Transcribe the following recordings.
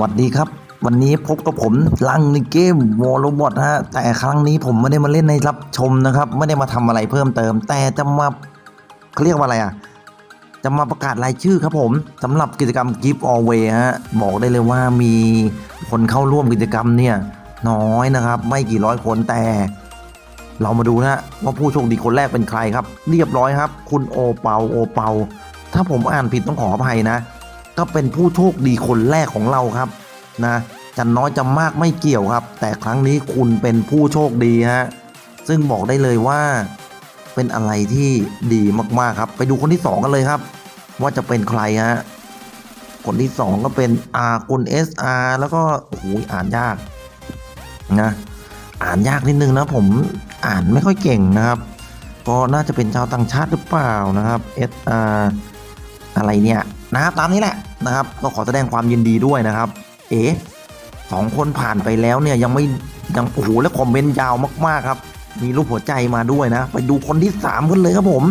วัสดีครับ วันนี้พบกับผมลังในเกมวอลโลบอทฮะแต่ครั้งนี้ผมไม่ได้มาเล่นในรับชมนะครับ ไม่ได้มาทำอะไรเพิ่มเติม แต่จะมาเขาเรียกว่าอะไรอะจะมาประกาศรายชื่อครับผมสำหรับกิจกรรม Gift Alway ฮะบอกได้เลยว่ามีคนเข้าร่วมกิจกรรมเนี่ยน้อยนะครับ ไม่กี่ร้อยคนแต่ เรามาดูนะว่าผู้โชคดีคนแรกเป็นใครครับ เรียบร้อยครับ คุณโอเปาโอเปา ถ้าผมอ่านผิดต้องขออภัยนะ ก็เป็นผู้โชคดีคนแรกของเราครับนะจะน้อยจะมากไม่เกี่ยวครับ แต่ครั้งนี้คุณเป็นผู้โชคดีฮะซึ่งบอกได้เลยว่าเป็นอะไรที่ดีมากๆครับ ไปดูคนที่สองกันเลยครับ ว่าจะเป็นใครฮะคนที่สองก็เป็นอาคุณ SR แล้วก็โอ้โหอ่านยากนะอ่านยากนิดนึงนะผมอ่านไม่ค่อยเก่งนะครับก็น่าจะเป็นชาวต่างชาติหรือเปล่านะครับ SR อะไรเนี่ย นะครับตามนี้แหละนะครับ ก็ขอแสดงความยินดีด้วยนะครับ เอ๋สองคนผ่านไปแล้วเนี่ยยังไม่ยังโอ้โหแล้วคอมเมนต์ยาวมากๆครับ มีรูปหัวใจมาด้วยนะ ไปดูคนที่สามกันเลยครับผม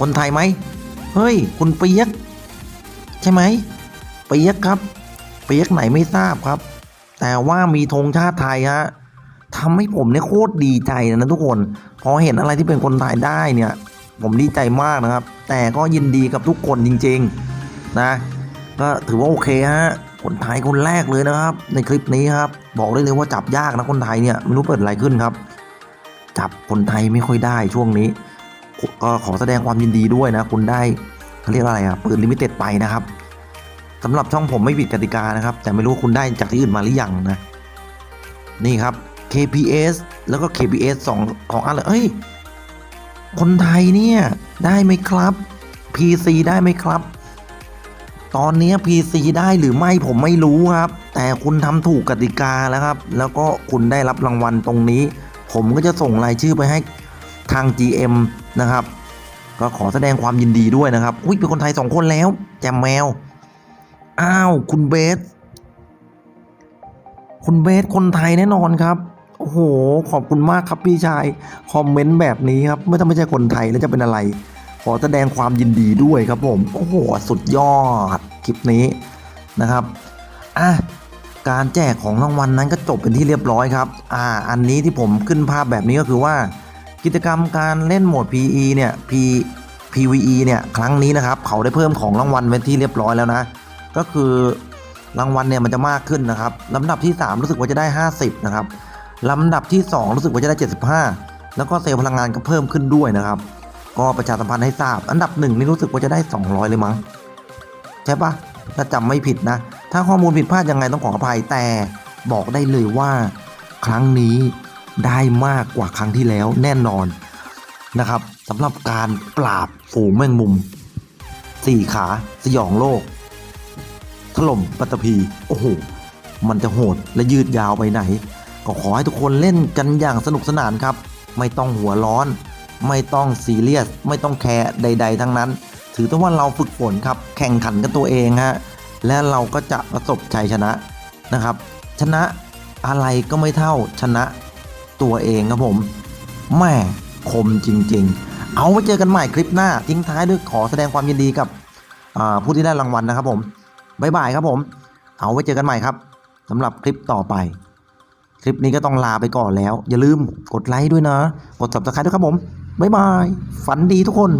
คนไทยไหมเฮ้ย คุณเปียก ใช่ไหมเปียกครับเปียกไหนไม่ทราบครับ แต่ว่ามีธงชาติไทยฮะทำให้ผมเนี่ยโคตรดีใจนะทุกคน พอเห็นอะไรที่เป็นคนไทยได้เนี่ย ผมดีใจมากนะครับ แต่ก็ยินดีกับทุกคนจริง ๆ นะก็ถือว่าโอเคฮะคนไทยคนแรกเลยนะครับ ในคลิปนี้ครับบอกได้เลยว่าจับยากนะคนไทยเนี่ยไม่รู้เปิดอะไรขึ้นครับ จับคนไทยไม่ค่อยได้ช่วงนี้ก็ขอแสดงความยินดีด้วยนะ คุณได้เขาเรียกอะไรอะปืนลิมิเต็ดไปนะครับสำหรับช่องผมไม่ผิดกติกานะครับ แต่ไม่รู้คุณได้จากที่อื่นมาหรือยังนะ นี่ครับ KPS แล้วก็ KPS สองของอันเลยเอ้ย คนไทยเนี่ยได้ไหมครับ PC ได้ไหมครับ ตอนนี้ PC ได้หรือไม่ผมไม่รู้ครับ แต่คุณทำถูกกติกาแล้วครับ แล้วก็คุณได้รับรางวัลตรงนี้ ผมก็จะส่งรายชื่อไปให้ทาง GM นะครับ ก็ขอแสดงความยินดีด้วยนะครับ อุ้ยเป็นคนไทยสองคนแล้ว แจมแมว อ้าว คุณเบส คุณเบสคนไทยแน่นอนครับ โอ้โห ขอบคุณมากครับพี่ชาย คอมเมนต์แบบนี้ครับ ไม่ต้องไม่ใช่คนไทยแล้วจะเป็นอะไร อแสดงความยินดีด้วยครับผม โอ้โห สุดยอดคลิปนี้นะครับ อะ การแจกของรางวัลนั้นก็จบเป็นที่เรียบร้อยครับ อ่า อันนี้ที่ผมขึ้นภาพแบบนี้ก็คือว่า กิจกรรมการเล่นโหมด PE เนี่ย P PVE เนี่ยครั้งนี้นะครับ เขาได้เพิ่มของรางวัลไว้ที่เรียบร้อยแล้วนะ ก็คือรางวัลเนี่ยมันจะมากขึ้นนะครับลำดับที่ 3 รู้สึกว่าจะได้ 50 นะครับลำดับที่ 2 รู้สึกว่าจะได้ 75 แล้วก็เซลล์พลังงานก็เพิ่มขึ้นด้วยนะครับ ก็ประชาสัมพันธ์ให้ทราบ อันดับหนึ่งนี่รู้สึกว่าจะได้ 200 เลยมั้ง ใช่ปะถ้าจำไม่ผิดนะ ถ้าข้อมูลผิดพลาดยังไงต้องขออภัยแต่บอกได้เลยว่าครั้งนี้ได้มากกว่าครั้งที่แล้วแน่นอนนะครับสำหรับการปราบฝูงแมงมุมสี่ขาสยองโลก ถล่มปัตตภีโอ้โห มันจะโหดและยืดยาวไปไหน ก็ขอให้ทุกคนเล่นกันอย่างสนุกสนานครับ ไม่ต้องหัวร้อน ไม่ต้องซีเรียส ไม่ต้องแคร์ใด ๆ ทั้งนั้น ถือแต่ว่าเราฝึกฝนครับ แข่งขันกับตัวเองฮะ และเราก็จะประสบชัยชนะนะครับ ชนะอะไรก็ไม่เท่าชนะตัวเองครับผมแม่คมจริง ๆ เอาไว้เจอกันใหม่คลิปหน้า ทิ้งท้ายด้วยขอแสดงความยินดีกับผู้ที่ได้รางวัลนะครับผมบ๊ายบายครับผม เอาไว้เจอกันใหม่ครับสำหรับคลิปต่อไป คลิปนี้ก็ต้องลาไปก่อนแล้ว อย่าลืมกดไลค์ด้วยนะ กด subscribe ด้วยครับผม บ๊ายบาย ฝันดีทุกคน